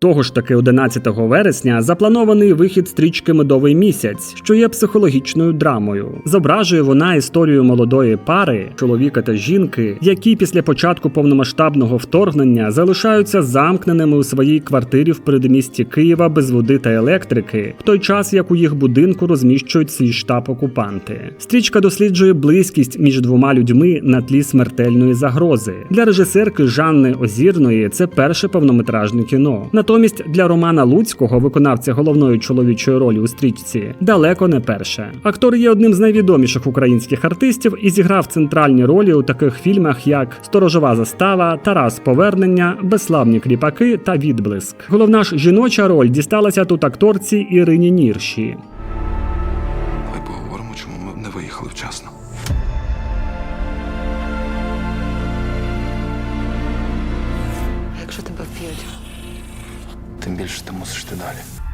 Того ж таки 11 вересня запланований вихід стрічки Медовий місяць, що є психологічною драмою. Зображує вона історію молодої пари, чоловіка та жінки, які після початку повномасштабного вторгнення залишаються замкненими у своїй квартирі в передмісті Києва без води та електрики, в той час як у їх будинку розміщують свій штаб окупанти. Стрічка досліджує близькість між двома людьми на тлі смертельної загрози. Для режисерки Жанни Озірної це перше повнометражне кіно. Натомість для Романа Луцького, виконавця головної чоловічої ролі у стрічці, далеко не перше. Актор є одним з найвідоміших українських артистів і зіграв центральні ролі у таких фільмах, як Сторожова застава, Тарас Повернення, Безславні кріпаки та Відблиск. Головна ж жіноча роль дісталася тут акторці Ірині Нірші. Давай поговоримо, чому ми не виїхали вчасно. Якщо тебе вб'ють, Тим більше ти мусиш ти далі.